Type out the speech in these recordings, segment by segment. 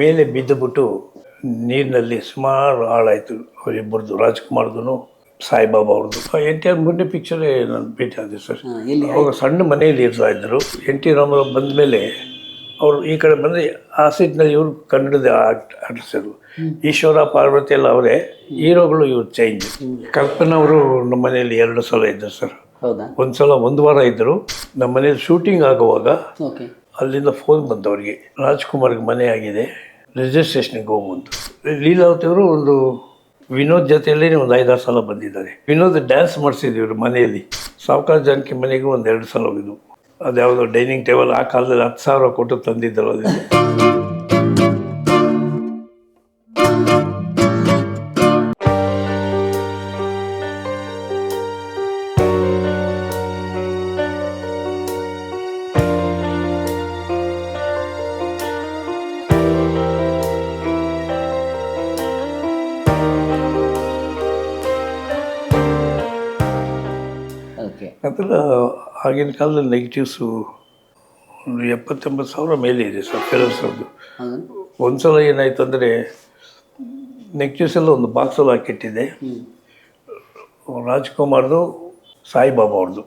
ಮೇಲೆ ಬಿದ್ದುಬಿಟ್ಟು ನೀರಿನಲ್ಲಿ ಸುಮಾರು ಹಾಳಾಯಿತು. ಅವರಿಬ್ಬರದು ರಾಜ್ಕುಮಾರ್ದು ಸಾಯಿಬಾಬಾ ಅವ್ರದ್ದು ಎನ್ ಟಿ ಆರ್ ಮೂರನೇ ಪಿಕ್ಚರೇ ನಾನು ಭೇಟಿ ಆದೆ ಸರ್. ಅವಾಗ ಸಣ್ಣ ಮನೆಯಲ್ಲಿ ಇರ್ತಾ ಇದ್ದರು ಎನ್ ಟಿ ರಾಮರಾವ್ ಬಂದ ಮೇಲೆ ಅವರು ಈ ಕಡೆ ಬಂದರೆ ಆ ಸೀಟ್ನಲ್ಲಿ ಇವರು ಕನ್ನಡದ ಆಟಿಸಿದ್ರು ಈಶ್ವರ ಪಾರ್ವತಿ ಎಲ್ಲ ಅವರೇ. ಹೀರೋಗಳು ಇವರು ಚೇಂಜ್ ಕಲ್ಪನಾ ಅವರು ನಮ್ಮ ಮನೆಯಲ್ಲಿ ಎರಡು ಸಲ ಇದ್ದರು ಸರ್. ಒಂದು ಸಲ ಒಂದು ವಾರ ಇದ್ದರು. ನಮ್ಮ ಮನೇಲಿ ಶೂಟಿಂಗ್ ಆಗುವಾಗ ಅಲ್ಲಿಂದ ಫೋನ್ ಬಂತು ಅವರಿಗೆ ರಾಜ್ಕುಮಾರ್ಗೆ ಮನೆ ಆಗಿದೆ. ರಿಜಿಸ್ಟ್ರೇಷನ್ಗೆ ಲೀಲಾವತಿ ಅವರು ಒಂದು ವಿನೋದ್ ಜೊತೆಯಲ್ಲೇ ಒಂದು ಐದಾರು ಸಲ ಬಂದಿದ್ದಾರೆ. ವಿನೋದ್ ಡ್ಯಾನ್ಸ್ ಮಾಡಿಸಿದ್ವಿ ಇವರು ಮನೆಯಲ್ಲಿ. ಸಾವುಕಾರ ಜಾನಕಿ ಮನೆಗೂ ಒಂದು ಎರಡು ಸಲ ಹೋಗಿದ್ವು. ಅದ್ಯಾವುದೋ ಡೈನಿಂಗ್ ಟೇಬಲ್ ಆ ಕಾಲದಲ್ಲಿ ಹತ್ತು ಸಾವಿರ ಕೊಟ್ಟು ತಂದಿದ್ದರು ಅದನ್ನು ನಂತರ ಆಗಿನ ಕಾಲದಲ್ಲಿ ನೆಗೆಟಿವ್ಸು ಒಂದು ಎಪ್ಪತ್ತೆಂಬತ್ತು ಸಾವಿರ ಮೇಲೆ ಇದೆ ಸರ್ ಫಿಲಮ್ಸ್ ಹೌದಾ? ಒಂದು ಸಲ ಏನಾಯ್ತು ಅಂದರೆ ನೆಗೆಟಿವ್ಸ್ ಎಲ್ಲ ಒಂದು ಬಾಕ್ಸಲ್ಲಿ ಹಾಕಿಟ್ಟಿದೆ ರಾಜ್ಕುಮಾರ್ದು ಸಾಯಿಬಾಬಾ ಅವ್ರದ್ದು.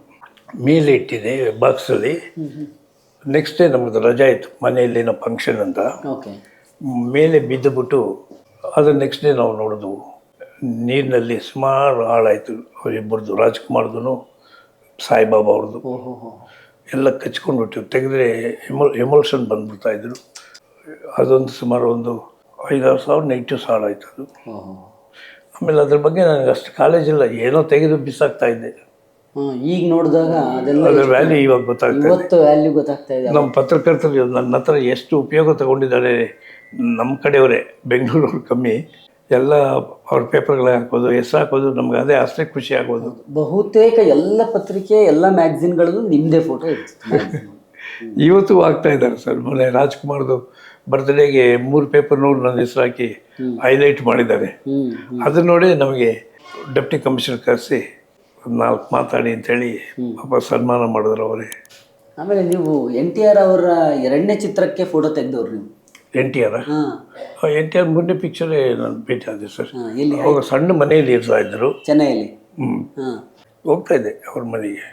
ಮೇಲೆ ಇಟ್ಟಿದೆ ಬಾಕ್ಸಲ್ಲಿ ನೆಕ್ಸ್ಟ್ ಡೇ ನಮ್ಮದು ರಜಾ ಇತ್ತು ಮನೆಯಲ್ಲೇನೋ ಫಂಕ್ಷನ್ ಅಂತ. ಮೇಲೆ ಬಿದ್ದುಬಿಟ್ಟು ಅದು ನೆಕ್ಸ್ಟ್ ಡೇ ನಾವು ನೋಡಿದ್ವು ನೀರಿನಲ್ಲಿ ಸುಮಾರು ಹಾಳಾಯಿತು. ಅವರಿಬ್ಬರದು ರಾಜ್ಕುಮಾರ್ದು ಸಾಯಿಬಾಬಾ ಅವ್ರದ್ದು. ಎಲ್ಲ ಕಚ್ಕೊಂಡು ಕಚ್ಕೊಂಡ್ಬಿಟ್ಟು ತೆಗೆದ್ರೆ ಎಮೋ ಎಮೋಷನ್ ಬಂದ್ಬಿಡ್ತಾ ಇದ್ರು ಅದೊಂದು ಸುಮಾರು ಒಂದು ಐದಾರು ಸಾವಿರ ನೆಗೆಟಿವ್ ಸಾವಿರ ಆಯ್ತು ಅದು. ಆಮೇಲೆ ಅದ್ರ ಬಗ್ಗೆ ನನಗೆ ಅಷ್ಟು ಕಾಲೇಜಿಲ್ಲ ಏನೋ ತೆಗೆದು ಬಿಸಾಕ್ತಾ ಇದ್ದೆ ಈಗ ನೋಡಿದಾಗ ಅದೆಲ್ಲ ಅದ್ರ ವ್ಯಾಲ್ಯೂ ಇವಾಗ ಗೊತ್ತಾಗ್ತದೆ ವ್ಯಾಲ್ಯೂ ಗೊತ್ತಾಗ್ತಾ ಇದೆ. ನಮ್ಮ ಪತ್ರಕರ್ತರು ನನ್ನ ಹತ್ರ ಎಷ್ಟು ಉಪಯೋಗ ತಗೊಂಡಿದ್ದಾರೆ ನಮ್ಮ ಕಡೆಯವರೇ ಬೆಂಗಳೂರವ್ರು ಕಮ್ಮಿ ಎಲ್ಲ ಅವ್ರ ಪೇಪರ್ಗಳಿಗೆ ಹಾಕೋದು ಎಸ್ ಹಾಕೋದು ನಮ್ಗೆ ಅದೇ ಅಷ್ಟೇ ಖುಷಿ ಆಗೋದು. ಬಹುತೇಕ ಎಲ್ಲ ಪತ್ರಿಕೆ ಎಲ್ಲ ಮ್ಯಾಗ್ಝಿನ್ಗಳಲ್ಲೂ ನಿಮ್ಮದೇ ಫೋಟೋ ಇರುತ್ತೆ ಇವತ್ತು ಆಗ್ತಾ ಇದ್ದಾರೆ ಸರ್. ಮೊನ್ನೆ ರಾಜ್ಕುಮಾರ್ದು ಬರ್ತ್ಡೇಗೆ ಮೂರು ಪೇಪರ್ ನೋಡಿ ನನ್ನ ಹೆಸರು ಹಾಕಿ ಹೈಲೈಟ್ ಮಾಡಿದ್ದಾರೆ. ಅದನ್ನ ನೋಡಿ ನಮಗೆ ಡೆಪ್ಟಿ ಕಮಿಷನರ್ ಕರೆಸಿ ನಾಲ್ಕು ಮಾತಾಡಿ ಅಂತೇಳಿ ಪಾಪ ಸನ್ಮಾನ ಮಾಡಿದ್ರು ಅವರೇ. ಆಮೇಲೆ ನೀವು ಎನ್ ಟಿ ಆರ್ ಅವರ ಎರಡನೇ ಚಿತ್ರಕ್ಕೆ ಫೋಟೋ ತೆಗೆದವ್ರು ನೀವು. N T R. N T R ಪಿಕ್ಚರೇ ನಾನು ಭೇಟಿ ಆದೆ ಸರ್. ಅವಾಗ ಸಣ್ಣ ಮನೆಯಲ್ಲಿ ಇರ್ತಾ ಇದ್ರು. ಚೆನ್ನೈಯಲ್ಲಿ? ಹ್ಞೂ ಹೋಗ್ತಾ ಇದ್ದೆ ಅವ್ರ ಮನೆಗೆ.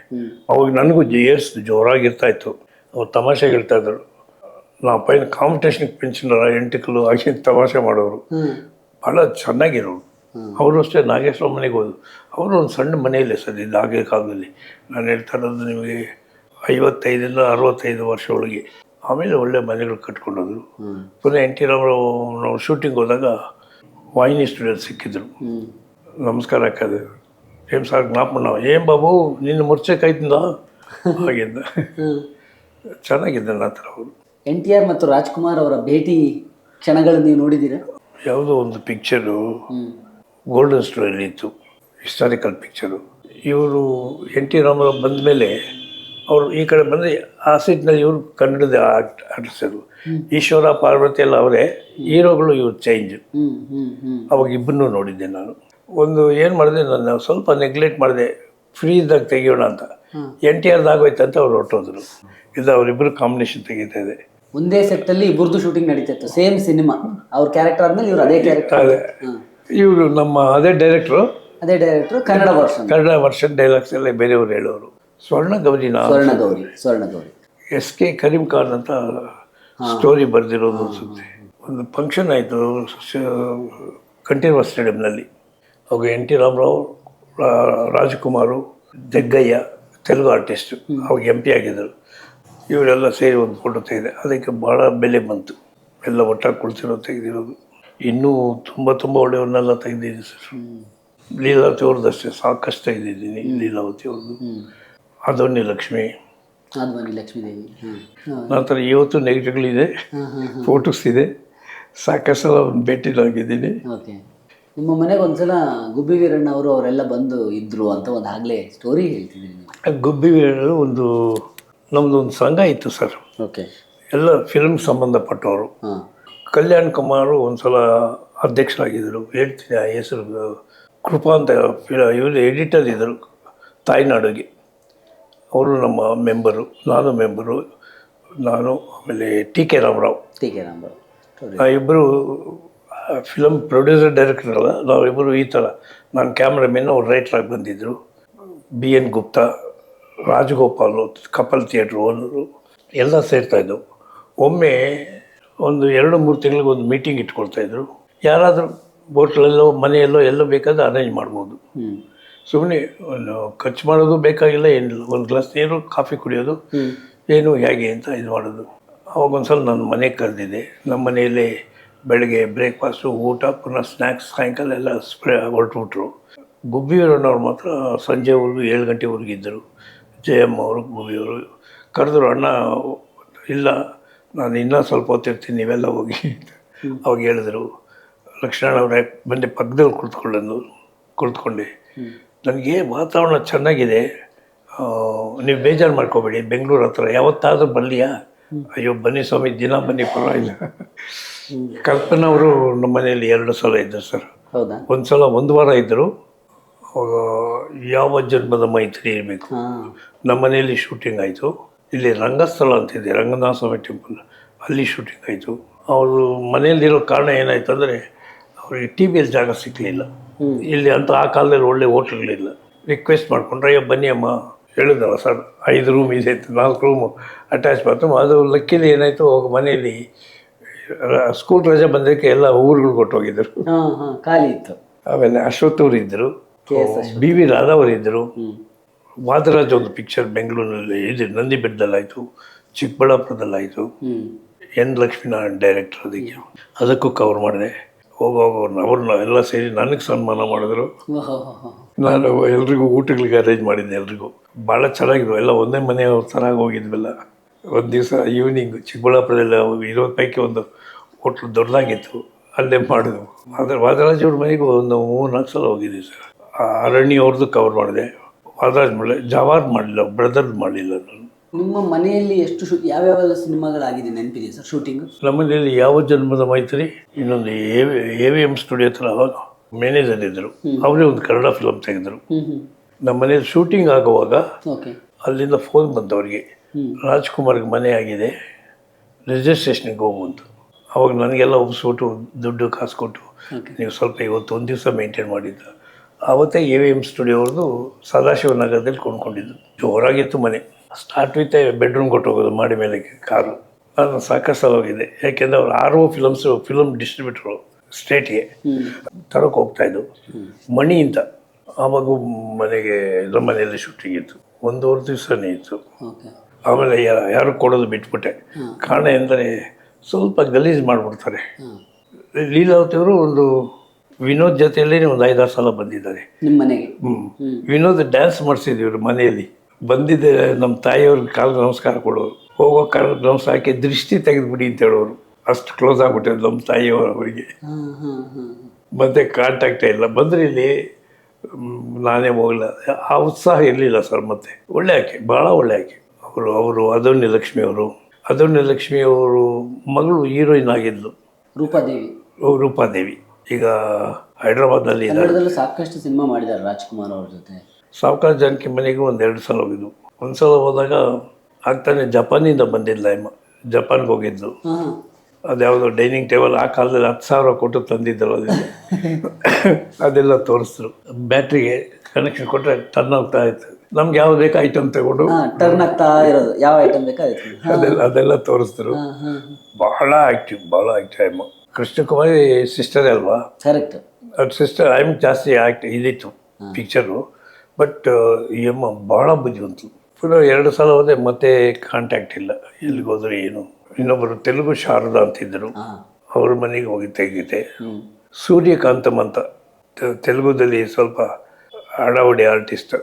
ಅವಾಗ ನನಗೂ ಏರ್ಸ್ ಜೋರಾಗಿರ್ತಾ ಇತ್ತು. ಅವ್ರು ತಮಾಷೆ ಹೇಳ್ತಾ ಇದ್ರು. ನಾ ಪೈನ ಕಾಂಪಿಟೇಷನ್ ಪೆನ್ಷನರ ಎಂಟಿಕಲು ಹಾಗೆ ತಮಾಷೆ ಮಾಡೋರು. ಭಾಳ ಚೆನ್ನಾಗಿರೋರು. ಅವರು ಅಷ್ಟೇ ನಾಗೇಶ್ವರ ಮನೆಗೆ ಹೋದ್ರು. ಅವರು ಒಂದು ಸಣ್ಣ ಮನೆಯಲ್ಲೇ ಸರ್ ಇದು ಆಗಿನ ಕಾಲದಲ್ಲಿ ನಾನು ಹೇಳ್ತಾ ಇರೋದು ನಿಮಗೆ ಐವತ್ತೈದರಿಂದ ಅರವತ್ತೈದು ವರ್ಷ ಒಳಗೆ. ಆಮೇಲೆ ಒಳ್ಳೆ ಮನೆಗಳು ಕಟ್ಕೊಂಡೋದ್ರು. ಪುನಃ ಎನ್ ಟಿ ರಾಮರಾವ್ ನಾವು ಶೂಟಿಂಗ್ ಹೋದಾಗ ವಾಹಿನಿ ಸ್ಟುಡಿಯೋ ಸಿಕ್ಕಿದ್ರು. ನಮಸ್ಕಾರ ಹಾಕೋದು ಏಮ್ ಸಾರ್ ಜ್ಞಾಪನ? ಏನು ಏನ್ ಬಾಬು ನಿನ್ನ ಮುರ್ಚಕ್ಕಾಯ್ತಿಂದ ಹಾಗಿದ್ದ ಚೆನ್ನಾಗಿದ್ದ ಆ ಥರ ಅವರು. ಎನ್ ಟಿ ಆರ್ ಮತ್ತು ರಾಜ್ಕುಮಾರ್ ಅವರ ಭೇಟಿ ಕ್ಷಣಗಳನ್ನು ನೀವು ನೋಡಿದ್ದೀರಾ? ಯಾವುದೋ ಒಂದು ಪಿಕ್ಚರು ಗೋಲ್ಡನ್ ಸ್ಟೋರಿ ಇತ್ತು. ಹಿಸ್ಟಾರಿಕಲ್ ಪಿಕ್ಚರು ಇವರು ಎನ್ ಟಿ ರಾಮರಾವ್ ಬಂದ ಮೇಲೆ ಅವರು ಈ ಕಡೆ ಬಂದರೆ ಆ ಸೀಟ್ನಲ್ಲಿ ಇವರು ಕನ್ನಡದ ಆರ್ಟ್ ಆರ್ಟಿಸ್ಟರು. ಈಶ್ವರ ಪಾರ್ವತಿ ಎಲ್ಲ ಅವರೇ ಹೀರೋಗಳು ಇವರು ಚೇಂಜ್ ಅವಾಗ ಇಬ್ಬರನ್ನೂ ನೋಡಿದ್ದೆ ನಾನು. ಒಂದು ಏನು ಮಾಡಿದೆ ನಾನು ಸ್ವಲ್ಪ ನೆಗ್ಲೆಕ್ಟ್ ಮಾಡಿದೆ ಫ್ರೀ ಇದ್ದಾಗ ತೆಗಿಯೋಣ ಅಂತ. ಎನ್ ಟಿ ಆರ್ದಾಗೋಯ್ತು ಅಂತ ಅವ್ರು ಹೊರಟೋದ್ರು. ಇದು ಅವರಿಬ್ಬರು ಕಾಂಬಿನೇಷನ್ ತೆಗಿತಾ ಇದೆ. ಒಂದೇ ಸೆಟ್ಟಲ್ಲಿ ಇಬ್ಬರದು ಶೂಟಿಂಗ್ ನಡೀತಾ ಇತ್ತು ಸೇಮ್ ಸಿನಿಮಾ ಅವ್ರ ಕ್ಯಾರೆಕ್ಟರ್ ಆದ್ಮೇಲೆ ಇವರು ಅದೇ ಕ್ಯಾರೆಕ್ಟರ್ ಇವರು ನಮ್ಮ ಅದೇ ಡೈರೆಕ್ಟ್ರು ಅದೇ director Kannada version Kannada version dialogues ಎಲ್ಲ ಬೇರೆಯವರು ಹೇಳೋರು. ಸ್ವರ್ಣ ಗೌರಿನ ಸ್ವರ್ಣ ಗೌರಿ ಸ್ವರ್ಣ ಗೌರಿ ಎಸ್ ಕೆ ಕರೀಂ ಖಾನ್ ಅಂತ ಸ್ಟೋರಿ ಬರೆದಿರೋದು ಅನ್ಸುತ್ತೆ. ಒಂದು ಫಂಕ್ಷನ್ ಆಯಿತು ಕಂಠೀರವ ಸ್ಟೇಡಿಯಂನಲ್ಲಿ ಅವಾಗ N T Rama Rao Rajkumar Jaggayya Telugu artist ಅವಾಗ ಎಂ ಪಿ ಆಗಿದ್ದರು. ಇವರೆಲ್ಲ ಸೇರಿ ಒಂದು ಫೋಟೋ ತೆಗೆದೆ. ಅದಕ್ಕೆ ಭಾಳ ಬೆಲೆ ಬಂತು. ಎಲ್ಲ ಒಟ್ಟಾಗಿ ಕುಳಿತಿರೋ ತೆಗೆದಿರೋದು. ಇನ್ನೂ ತುಂಬ ತುಂಬ ಒಳ್ಳೆಯವ್ರನ್ನೆಲ್ಲ ತೆಗೆದಿದ್ದೀನಿ ಸರ್. ಲೀಲಾವತಿ ಅವ್ರದ್ದು ಅಷ್ಟೇ ಸಾಕಷ್ಟು ತೆಗೆದಿದ್ದೀನಿ ಲೀಲಾವತಿ ಅವ್ರದ್ದು. ಅದೊನ್ನಿ ಲಕ್ಷ್ಮಿ. ಲಕ್ಷ್ಮೀದೇವಿ ಹಾಂ. ನಂತರ ಇವತ್ತು ನೆಗೆಟಿವ್ಗಳಿದೆ ಫೋಟೋಸ್ ಇದೆ. ಸಾಕಷ್ಟು ಸಲ ಅವ್ರನ್ನ ಓಕೆ. ನಿಮ್ಮ ಮನೆಗೆ ಒಂದ್ಸಲ ಗುಬ್ಬಿ ವೀರಣ್ಣ ಅವರು ಅವರೆಲ್ಲ ಬಂದು ಇದ್ರು ಅಂತ ಒಂದು ಆಗಲೇ ಸ್ಟೋರಿ ಹೇಳ್ತಿದ್ದೀನಿ ಗುಬ್ಬಿ ವೀರಣ್ಣ ಒಂದು ನಮ್ಮದು ಒಂದು ಸಂಘ ಇತ್ತು ಸರ್. ಓಕೆ. ಎಲ್ಲ ಫಿಲ್ಮ್ ಸಂಬಂಧಪಟ್ಟವರು. ಕಲ್ಯಾಣ್ ಕುಮಾರ್ ಒಂದ್ಸಲ ಅಧ್ಯಕ್ಷರಾಗಿದ್ದರು. ಹೇಳ್ತೀನಿ ಆ ಹೆಸರು ಕೃಪಾ ಅಂತ ಇವರು ಎಡಿಟರ್ ಇದ್ದರು ತಾಯ್ನಾಡಿಗೆ. ಅವರು ನಮ್ಮ ಮೆಂಬರು ನಾನು ಮೆಂಬರು ನಾನು ಆಮೇಲೆ T K Rama Rao. T K Rama Rao. ನಾವಿಬ್ಬರು ಫಿಲಮ್ ಪ್ರೊಡ್ಯೂಸರ್ ಡೈರೆಕ್ಟರ್ ಅಲ್ಲ ನಾವಿಬ್ಬರು ಈ ಥರ ನಾನು ಕ್ಯಾಮ್ರಾಮೇನ್ ಅವ್ರು ರೈಟ್ರಾಗಿ ಬಂದಿದ್ದರು B N Gupta Rajagopal couple theatre owner ಎಲ್ಲ ಸೇರ್ತಾಯಿದ್ದವು ಒಮ್ಮೆ ಒಂದು ಎರಡು ಮೂರು ತಿಂಗಳಿಗೆ ಒಂದು ಮೀಟಿಂಗ್ ಇಟ್ಕೊಳ್ತಾಯಿದ್ರು ಯಾರಾದರೂ ಹೋಟ್ಲಲ್ಲೋ ಮನೆಯಲ್ಲೋ ಎಲ್ಲೋ ಬೇಕಾದ್ರೆ ಅರೇಂಜ್ ಮಾಡ್ಬೋದು. ಸುಮ್ಮನೆ ಒಂದು ಖರ್ಚು ಮಾಡೋದು ಬೇಕಾಗಿಲ್ಲ ಏನಿಲ್ಲ. ಒಂದು ಗ್ಲಾಸ್ ನೀರು ಕಾಫಿ ಕುಡಿಯೋದು. ಏನು ಹೇಗೆ ಅಂತ ಇದು ಮಾಡೋದು. ಅವಾಗ ಒಂದ್ಸಲ ನನ್ನ ಮನೆಗೆ ಕರೆದಿದ್ದೆ. ನಮ್ಮ ಮನೆಯಲ್ಲಿ ಬೆಳಗ್ಗೆ ಬ್ರೇಕ್ಫಾಸ್ಟು ಊಟ ಪುನಃ ಸ್ನ್ಯಾಕ್ಸ್ ಸಾಯಂಕಾಲ ಎಲ್ಲ ಸ್ಪ್ರೇ ಹೊರಟುಬಿಟ್ರು. ಗುಬ್ಬಿಯವರಣ್ಣವ್ರು ಮಾತ್ರ ಸಂಜೆವರೆಗೂ ಏಳು ಗಂಟೆವರೆಗೂ ಇದ್ದರು. ಜಯಮ್ಮ ಅವರು ಗುಬ್ಬಿಯವರು. ಕರೆದ್ರು ಅಣ್ಣ ಇಲ್ಲ ನಾನು ಇನ್ನೂ ಸ್ವಲ್ಪ ಹೊತ್ತಿರ್ತೀನಿ ನೀವೆಲ್ಲ ಹೋಗಿ. ಅವಾಗ ಹೇಳಿದ್ರು. ಲಕ್ಷ್ಮಣ ಅವರೇ ಬಂದೆ ಪಕ್ಕದಲ್ಲಿ ಕುಳಿತುಕೊಳ್ಳೋದು ಕುಳಿತುಕೊಂಡೆ. ನನಗೆ ವಾತಾವರಣ ಚೆನ್ನಾಗಿದೆ. ನೀವು ಬೇಜಾರು ಮಾಡ್ಕೋಬೇಡಿ. ಬೆಂಗಳೂರು ಹತ್ರ ಯಾವತ್ತಾದರೂ ಬರಲಿಯಾ? ಅಯ್ಯೋ ಬನ್ನಿ ಸ್ವಾಮಿ ದಿನ ಬನ್ನಿ ಪರವಾಗಿಲ್ಲ. ಕಲ್ಪನಾ ಅವರು ನಮ್ಮ ಮನೆಯಲ್ಲಿ ಎರಡು ಸಲ ಇದ್ದರು ಸರ್. ಒಂದು ಸಲ ಒಂದು ವಾರ ಇದ್ದರು. ಯಾವ ಜನ್ಮದ ಮೈತ್ರಿ ಇರಬೇಕು. ನಮ್ಮ ಮನೆಯಲ್ಲಿ ಶೂಟಿಂಗ್ ಆಯಿತು. ಇಲ್ಲಿ ರಂಗಸ್ಥಳ ಅಂತಿದೆ ರಂಗನಾಥ ಸ್ವಾಮಿ ಟೆಂಪಲ್. ಅಲ್ಲಿ ಶೂಟಿಂಗ್ ಆಯಿತು. ಅವರು ಮನೆಯಲ್ಲಿರೋ ಕಾರಣ ಏನಾಯ್ತು ಅಂದರೆ ಅವ್ರಿಗೆ ಟಿ ವಿಯಲ್ಲಿ ಜಾಗ ಸಿಕ್ಕಲಿಲ್ಲ ಇಲ್ಲಿ ಅಂತ ಆ ಕಾಲದಲ್ಲಿ ಒಳ್ಳೆ ಹೋಟ್ಲ್ಗಳಿಲ್ಲ. ರಿಕ್ವೆಸ್ಟ್ ಮಾಡಿಕೊಂಡ್ರೆ ಅಯ್ಯೋ ಬನ್ನಿ ಅಮ್ಮ. ಹೇಳಿದ್ರಲ್ಲ ಸರ್ ಐದು ರೂಮ್ ಇದೆ ನಾಲ್ಕು ರೂಮು ಅಟ್ಯಾಚ್ ಬಾತ್ರೂಮ್ ಅದು ಲಕ್ಕಿಲಿ ಏನಾಯಿತು ಅವಾಗ ಮನೆಯಲ್ಲಿ ಸ್ಕೂಲ್ ರಜೆ ಬಂದಕ್ಕೆ ಎಲ್ಲ ಊರುಗಳು ಕೊಟ್ಟೋಗಿದ್ದರು. ಖಾಲಿ ಇತ್ತು. ಆಮೇಲೆ ಅಶ್ವಥ್ ಅವರು ಇದ್ದರು ಬಿ ವಿ ರಾಧಾ ಅವರು ಇದ್ದರು ಹ್ಮ್. ವಾದರಾಜ್ ಒಂದು ಪಿಕ್ಚರ್ ಬೆಂಗಳೂರಿನಲ್ಲಿ ಇದು ನಂದಿ ಬೆಟ್ಟದಲ್ಲಾಯಿತು ಚಿಕ್ಕಬಳ್ಳಾಪುರದಲ್ಲಾಯಿತು ಎನ್ ಲಕ್ಷ್ಮೀನಾರಾಯಣ್ ಡೈರೆಕ್ಟರ್ ಅದಕ್ಕೆ. ಅದಕ್ಕೂ ಕವರ್ ಮಾಡಿದೆ. ಹೋಗುವಾಗ ಅವ್ರನ್ನ ಎಲ್ಲ ಸೇರಿ ನನಗೆ ಸನ್ಮಾನ ಮಾಡಿದ್ರು. ನಾನು ಎಲ್ರಿಗೂ ಊಟಗಳಿಗೆ ಅರೇಂಜ್ ಮಾಡಿದ್ದೆ ಎಲ್ರಿಗೂ. ಭಾಳ ಚೆನ್ನಾಗಿದ್ವು ಎಲ್ಲ ಒಂದೇ ಮನೆ ಚೆನ್ನಾಗಿ ಹೋಗಿದ್ವಲ್ಲ. ಒಂದು ದಿವಸ ಈವ್ನಿಂಗ್ ಚಿಕ್ಕಬಳ್ಳಾಪುರದಲ್ಲಿ ಇರೋದು ಇರೋ ಪೈಕಿ ಒಂದು ಹೋಟ್ಲು ದೊಡ್ಡದಾಗಿತ್ತು ಅಲ್ಲೇ ಮಾಡಿದ್ವು. ಆದರೆ ವಾದರಾಜ್ ಅವ್ರ ಮನೆಗೂ ಒಂದು ಮೂರು ನಾಲ್ಕು ಸಲ ಹೋಗಿದ್ದೆ ಸರ್. ಆ ಅರಣ್ಯ ಅವ್ರದ್ದು ಕವರ್ ಮಾಡಿದೆ. ವಾದರಾಜ್ ಮಾಡಲೆ ಜವಾರ್ ಮಾಡಲಿಲ್ಲ ಬ್ರದರ್ದು ಮಾಡಲಿಲ್ಲ ನಾನು. ನಿಮ್ಮ ಮನೆಯಲ್ಲಿ ಎಷ್ಟು ಶೂ ಯಾವ್ಯಾವ ಸಿನಿಮಾಗಳಾಗಿದೆ ನೆನಪಿದೆ ಸರ್ ಶೂಟಿಂಗ್? ನಮ್ಮನೆಯಲ್ಲಿ ಯಾವ ಜನ್ಮದ ಮೈತ್ರಿ ಇನ್ನೊಂದು A A V M studio ಹತ್ರ ಮ್ಯಾನೇಜರ್ ಇದ್ದರು ಅವರೇ ಒಂದು ಕನ್ನಡ ಫಿಲಮ್ ತೆಗೆದರು. ನಮ್ಮ ಮನೇಲಿ ಶೂಟಿಂಗ್ ಆಗುವಾಗ ಓಕೆ ಅಲ್ಲಿಂದ ಫೋನ್ ಬಂತವ್ರಿಗೆ ಅವರಿಗೆ ರಾಜ್ಕುಮಾರ್ಗೆ ಮನೆ ಆಗಿದೆ ರಿಜಿಸ್ಟ್ರೇಷನ್ಗೆ ಹೋಗುವಂತ. ಅವಾಗ ನನಗೆಲ್ಲ ಒಪ್ಪಿಸ್ಬಿಟ್ಟು ದುಡ್ಡು ಕಾಸು ಕೊಟ್ಟು ನೀವು ಸ್ವಲ್ಪ ಇವತ್ತು ಒಂದು ದಿವಸ ಮೇಂಟೈನ್ ಮಾಡಿದ್ದ. ಆವತ್ತೇ ಎ ವಿ ಎಂ ಸ್ಟುಡಿಯೋ ಅವ್ರದ್ದು ಸದಾಶಿವ ನಗರದಲ್ಲಿ ಕೊಂಡ್ಕೊಂಡಿದ್ದು. ಜೋರಾಗಿತ್ತು ಮನೆ. ಸ್ಟಾರ್ಟ್ ವಿತ್ ಬೆಡ್ರೂಮ್ ಕೊಟ್ಟು ಹೋಗೋದು ಮಾಡಿ ಮೇಲೆ ಕಾರು. ನಾನು ಸಾಕಷ್ಟು ಹೋಗಿದೆ ಯಾಕೆಂದರೆ ಅವ್ರು R O films film distributors ಸ್ಟೇಟ್ಗೆ ತರಕ್ಕೆ ಹೋಗ್ತಾಯಿದ್ದು ಮಣಿ ಅಂತ ಆವಾಗ ಮನೆಗೆ ನಮ್ಮ ಮನೆಯಲ್ಲಿ ಶೂಟಿಂಗ್ ಇತ್ತು. ಒಂದೂವರೆ ದಿವಸನೇ ಇತ್ತು. ಆಮೇಲೆ ಯಾರು ಕೊಡೋದು ಬಿಟ್ಬಿಟ್ಟೆ. ಕಾರಣ ಎಂದರೆ ಸ್ವಲ್ಪ ಗಲೀಜು ಮಾಡಿಬಿಡ್ತಾರೆ. ಲೀಲಾವತಿಯವರು ಒಂದು ವಿನೋದ್ ಜೊತೆಯಲ್ಲೇ ಒಂದು ಐದಾರು ಸಲ ಬಂದಿದ್ದಾರೆ. ವಿನೋದ್ ಡ್ಯಾನ್ಸ್ ಮಾಡಿಸಿದ್ವಿ ಇವ್ರು ಮನೆಯಲ್ಲಿ. ಬಂದಿದ್ದೆ ನಮ್ಮ ತಾಯಿಯವ್ರಿಗೆ ಕಾಲ ನಮಸ್ಕಾರ ಕೊಡೋರು ಹೋಗೋ ಕಾಲ ನಮಸ್ಕಾರ ಹಾಕಿ ದೃಷ್ಟಿ ತೆಗೆದುಬಿಡಿ ಅಂತ ಹೇಳೋರು. ಅಷ್ಟು ಕ್ಲೋಸ್ ಆಗ್ಬಿಟ್ಟಿದ್ರು ನಮ್ಮ ತಾಯಿಯವರು ಅವರಿಗೆ ಹಾಂ ಹಾಂ ಹಾಂ ಮತ್ತೆ ಕಾಂಟ್ಯಾಕ್ಟ್ ಇಲ್ಲ. ಬಂದರೆ ಇಲ್ಲಿ ನಾನೇ ಹೋಗಲ್ಲ ಆ ಉತ್ಸಾಹ ಇರಲಿಲ್ಲ ಸರ್ ಮತ್ತೆ. ಒಳ್ಳೆ ಆಕೆ ಭಾಳ ಒಳ್ಳೆ ಆಕೆ. ಅವರು ಅವರು ಅದೋನ್ಯ ಅವರು. ಅದೋನ್ಯ ಅವರು ಮಗಳು ಹೀರೋಯಿನ್ ಆಗಿದ್ಲು. ರೂಪಾದೇವಿ. ರೂಪಾದೇವಿ. ಈಗ ಹೈದ್ರಾಬಾದ್ನಲ್ಲಿ ಸಾಕಷ್ಟು ಸಿನಿಮಾ ಮಾಡಿದ್ದಾರೆ ರಾಜ್ಕುಮಾರ್ ಅವ್ರ ಜೊತೆ. ಸಾವುಕಾರ ಜಾನಕಿ ಮನೆಗೆ ಒಂದು ಎರಡು ಸಲ ಹೋಗಿದ್ವು. ಒಂದು ಸಲ ಹೋದಾಗ ಆಗ್ತಾನೆ ಜಪಾನಿಂದ ಬಂದಿದ್ಲ ಅಮ್ಮ ಜಪಾನ್ಗೆ ಹೋಗಿದ್ದು. ಅದ್ಯಾವುದೋ ಡೈನಿಂಗ್ ಟೇಬಲ್ ಆ ಕಾಲದಲ್ಲಿ ಹತ್ತು ಸಾವಿರ ಕೊಟ್ಟು ತಂದಿದ್ದರು ಅದೆಲ್ಲ. ಅದೆಲ್ಲ ತೋರಿಸಿದ್ರು ಬ್ಯಾಟ್ರಿಗೆ ಕನೆಕ್ಷನ್ ಕೊಟ್ಟರೆ ಟರ್ನ್ ಆಗ್ತಾ ಇತ್ತು. ನಮ್ಗೆ ಯಾವ್ದು ಬೇಕು ಐಟಮ್ ತಗೊಂಡು ಟರ್ನ್ ಆಗ್ತಾ ಇರೋದು. ಯಾವ ಐಟಮ್ ಬೇಕಾಗಿತ್ತು ಅದೆಲ್ಲ ಅದೆಲ್ಲ ತೋರಿಸಿದ್ರು ಬಹಳ ಆ್ಯಕ್ಟಿವ್ ಬಹಳ ಆ್ಯಕ್ಟಿವ್ ಐಮ್ ಕೃಷ್ಣಕುಮಾರಿ ಸಿಸ್ಟರ್ ಅಲ್ವಾ? ಕರೆಕ್ಟ್ ಅದು ಸಿಸ್ಟರ್ ಐಮ್ ಜಾಸ್ತಿ ಆ್ಯಕ್ಟ್ ಇದಿತ್ತು ಪಿಕ್ಚರು ಬಟ್ ಈ uh, ಅಮ್ಮ ಭಾಳ ಬುದ್ಧಿವಂತರು. ಪುನಃ ಎರಡು ಸಲ ಹೋದೆ ಮತ್ತೆ ಕಾಂಟ್ಯಾಕ್ಟ್ ಇಲ್ಲ. ಎಲ್ಲಿಗೋದ್ರೆ ಏನು? ಇನ್ನೊಬ್ಬರು ತೆಲುಗು ಶಾರದಾ ಅಂತಿದ್ದರು. ಅವ್ರ ಮನೆಗೆ ಹೋಗಿ ತೆಗಿತೆ ಸೂರ್ಯಕಾಂತಮ್ ಅಂತ. ತೆಲುಗುದಲ್ಲಿ ಸ್ವಲ್ಪ ಅಡಾವಡಿ ಆರ್ಟಿಸ್ಟ್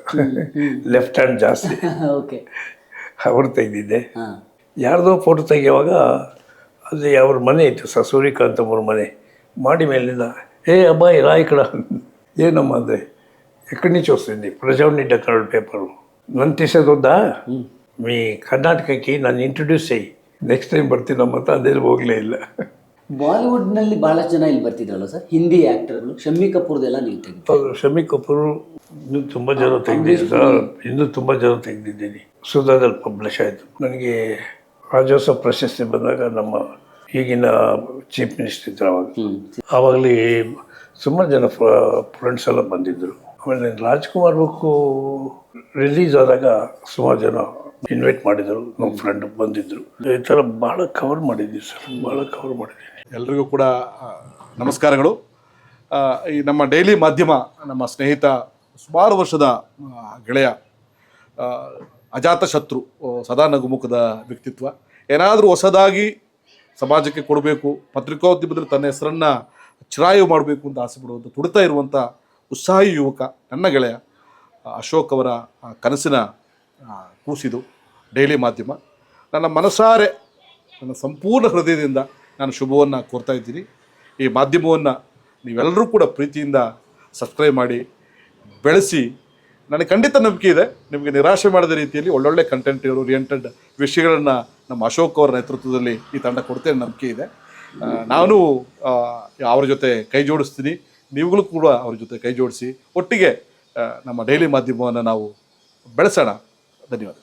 ಲೆಫ್ಟ್ ಹ್ಯಾಂಡ್ ಜಾಸ್ತಿ. ಅವ್ರು ತೆಗೆದಿದ್ದೆ. ಯಾರ್ದೋ ಫೋಟೋ ತೆಗೆಯುವಾಗ ಅದು ಅವ್ರ ಮನೆ ಇತ್ತು ಸರ್ ಸೂರ್ಯಕಾಂತಮ್ ಅವ್ರ ಮನೆ. ಮಾಡಿ ಮೇಲಿಂದ ಏ ಅಬ್ಬಾಯಿ ರಾಯ್ ಕಡ. ಏನಮ್ಮ ಅಂದರೆ? ఇక్కడి నుంచి వస్తుంది ప్రజావాణి డెక్కనాడు పేపరు నన్ను తీసేదొద్దా మీ ಕರ್ನಾಟಕಕ್ಕೆ ನಾನು ಇಂಟ್ರೊಡ್ಯೂಸ್ ಅయ్ಯಿ ನೆಕ್ಸ್ಟ್ ಟೈಮ್ ಬರ್ತೀನಿ ಅಂತ ಅದೇನು ಹೋಗಲೇ ಇಲ್ಲ. ಬಾಲಿವುಡ್ನಲ್ಲಿ ಭಾಳ ಜನ ಇಲ್ಲಿ ಬರ್ತಿದ್ರಲ್ಲ ಸರ್? ಹಿಂದಿ ಆ್ಯಕ್ಟರ್ಗಳು ಶಮ್ಮಿ ಕಪೂರ್ದೆಲ್ಲ ನೀವು ತೆಗೆದು ಶಮ್ಮಿ ಕಪೂರ್ ನೀವು ತುಂಬ ಜನ ತೆಗೆದಿದ್ದೀನಿ ಸರ್. ಇನ್ನೂ ತುಂಬ ಜನ ತೆಗೆದಿದ್ದೀನಿ. ಸುಧಾದಲ್ಲಿ ಪಬ್ಲಿಷ್ ಆಯಿತು. ನನಗೆ ರಾಜ್ಯೋತ್ಸವ ಪ್ರಶಸ್ತಿ ಬಂದಾಗ ನಮ್ಮ ಈಗಿನ ಚೀಫ್ ಮಿನಿಸ್ಟರ್ ಇದ್ದರು ಅವಾಗ. ಆವಾಗಲೇ ಸುಮಾರು ಜನ ಫ್ರೆಂಡ್ಸ್ ಎಲ್ಲ ಬಂದಿದ್ದರು ಆಮೇಲೆ ರಾಜ್ಕುಮಾರ್ ಬುಕ್ಕು ರಿಲೀಸ್ ಆದಾಗ ಸುಮಾರು ಜನ ಇನ್ವೈಟ್ ಮಾಡಿದರು. ನಮ್ಮ ಫ್ರೆಂಡ್ ಬಂದಿದ್ದರು ಈ ಥರ ಭಾಳ ಕವರ್ ಮಾಡಿದ್ದೀವಿ ಸರ್ ಭಾಳ ಕವರ್ ಮಾಡಿದ್ದೀನಿ ಎಲ್ರಿಗೂ ಕೂಡ ನಮಸ್ಕಾರಗಳು. ಈ ನಮ್ಮ ಡೈಲಿ ಮಾಧ್ಯಮ, ನಮ್ಮ ಸ್ನೇಹಿತ, ಸುಮಾರು ವರ್ಷದ ಗೆಳೆಯ ಅಜಾತ ಶತ್ರು ಸದಾ ನಗುಮುಖದ ವ್ಯಕ್ತಿತ್ವ. ಏನಾದರೂ ಹೊಸದಾಗಿ ಸಮಾಜಕ್ಕೆ ಕೊಡಬೇಕು, ಪತ್ರಿಕೋದ್ಯಮದಲ್ಲಿ ತನ್ನ ಹೆಸರನ್ನು ಚಿರಾಯು ಮಾಡಬೇಕು ಅಂತ ಆಸೆ ಪಡುವಂಥ ತುಡಿತಾ ಇರುವಂಥ ಉತ್ಸಾಹಿ ಯುವಕ, ನನ್ನ ಗೆಳೆಯ ಅಶೋಕ್ ಅವರ ಕನಸಿನ ಕೂಸಿದು ಡೈಲಿ ಮಾಧ್ಯಮ. ನನ್ನ ಮನಸಾರೆ, ನನ್ನ ಸಂಪೂರ್ಣ ಹೃದಯದಿಂದ ನಾನು ಶುಭವನ್ನು ಕೋರ್ತಾ ಇದ್ದೀನಿ. ಈ ಮಾಧ್ಯಮವನ್ನು ನೀವೆಲ್ಲರೂ ಕೂಡ ಪ್ರೀತಿಯಿಂದ ಸಬ್ಸ್ಕ್ರೈಬ್ ಮಾಡಿ, ಬೆಳೆಸಿ. ನನಗೆ ಖಂಡಿತ ನಂಬಿಕೆ ಇದೆ. ನಿಮಗೆ ನಿರಾಶೆ ಮಾಡಿದ ರೀತಿಯಲ್ಲಿ ಒಳ್ಳೊಳ್ಳೆ ಕಂಟೆಂಟ್ ಓರಿಯೆಂಟೆಡ್ ವಿಷಯಗಳನ್ನು ನಮ್ಮ ಅಶೋಕ್ ಅವರ ನೇತೃತ್ವದಲ್ಲಿ ಈ ತಂಡ ಕೊಡ್ತೇನೆ ನಂಬಿಕೆ ಇದೆ. ನಾನು ಅವ್ರ ಜೊತೆ ಕೈ ಜೋಡಿಸ್ತೀನಿ. ನೀವುಗಳು ಕೂಡ ಅವ್ರ ಜೊತೆ ಕೈ ಜೋಡಿಸಿ ಒಟ್ಟಿಗೆ ನಮ್ಮ ಡೈಲಿ ಮಾಧ್ಯಮವನ್ನು ನಾವು ಬೆಳೆಸೋಣ. ಧನ್ಯವಾದ